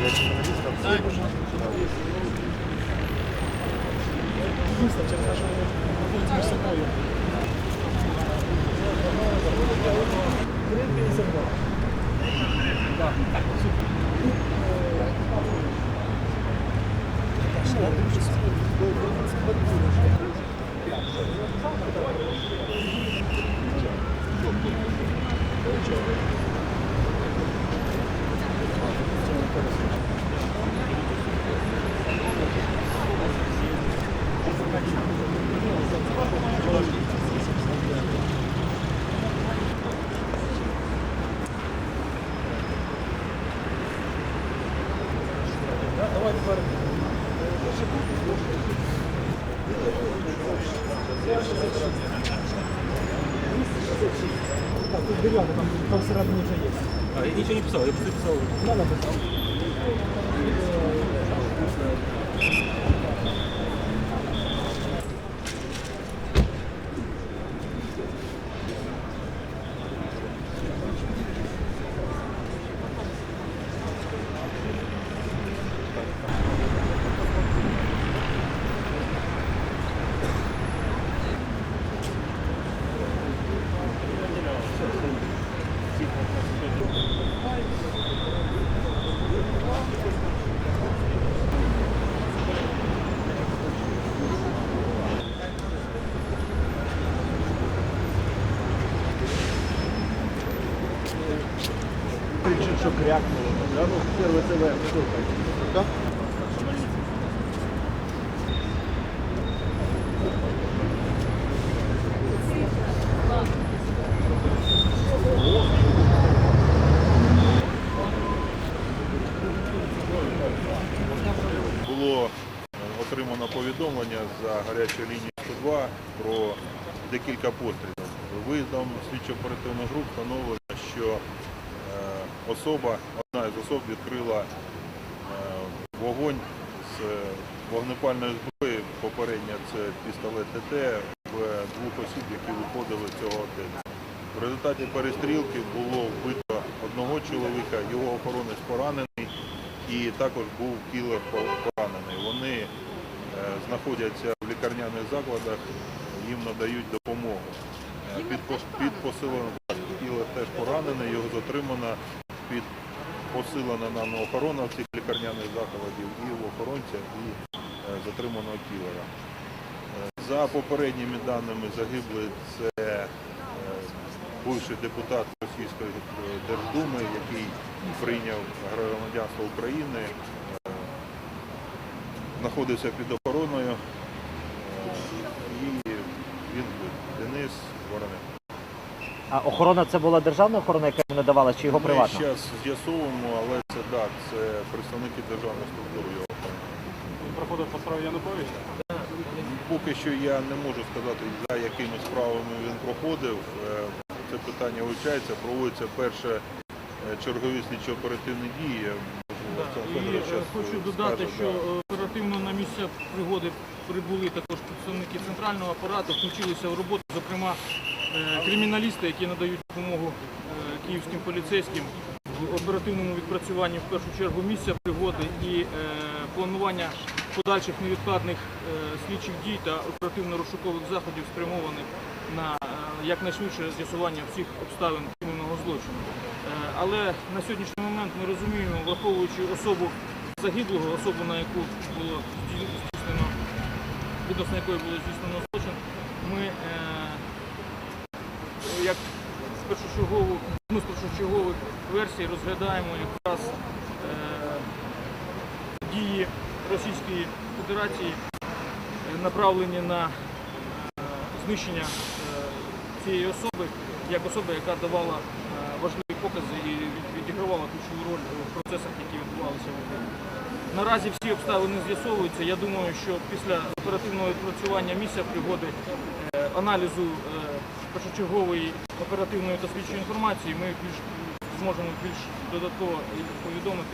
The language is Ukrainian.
Tak. Так, тут дерев'яна, там, всередині вже є. А, я ничего не писал, я просто писал. Кричит, что крякнуло. Да, ну, первый ТВ, Да? Було е, отримано повідомлення за гарячою лінією 102 про декілька пострілів. Виїздом слідчо-оперативних груп встановлено, що особа, одна із особ відкрила е, вогонь з вогнепальної зброї. Попередня це пістолет ТТ в двох осіб, які виходили з цього готелю. В результаті перестрілки було вбито одного чоловіка, його охоронець поранений і також був кілер поранений. Вони е, знаходяться в лікарняних закладах, їм надають допомогу. Е, Під, під посиленим кілер теж поранений, його затримано під посилена нами охорона цих лікарняних закладів і в охоронця, і е, затриманого кілера. Е, За попередніми даними загиблий це е, бувший депутат Російської Держдуми, який прийняв громадянство України, знаходився під охороною і він. Денис Вороненко. А охорона це була державна охорона, яка йому надавала, чи його Ми приватна? зараз з'ясовуємо, але це так, це представники державної структури його охорони. Він проходив по справі Януковича. Поки що я не можу сказати, за якими справами він проходив. Е, Це питання вивчається, проводяться перше е, чергові слідчо-оперативні дії. Олександр І е, хочу скаже, додати, що да. оперативно на місце пригоди прибули також представники центрального апарату, включилися в роботу, зокрема криміналісти, які надають допомогу е, київським поліцейським в оперативному відпрацюванні в першу чергу місця пригоди і е, планування подальших невідкладних е, слідчих дій та оперативно-розшукових заходів спрямованих на е, якнайшвидше з'ясування всіх обставин кримінального злочину. Е, Але на сьогоднішній момент ми розуміємо, враховуючи особу загиблого, особу, на яку було здійснено, відносно якої було здійснено злочин, ми як першочергову, одну з першочергових версій розглядаємо якраз е, дії Російської Федерації, е, направлені на е, знищення е, цієї особи як особи, яка давала е, важливі покази і відігравала ключову роль в процесах, які відбувалися в Україні. Наразі всі обставини з'ясовуються. Я думаю, що після оперативного відпрацювання місця пригоди, е, аналізу е, першочергової оперативної та слідчої інформації, ми більш зможемо більш додатково повідомити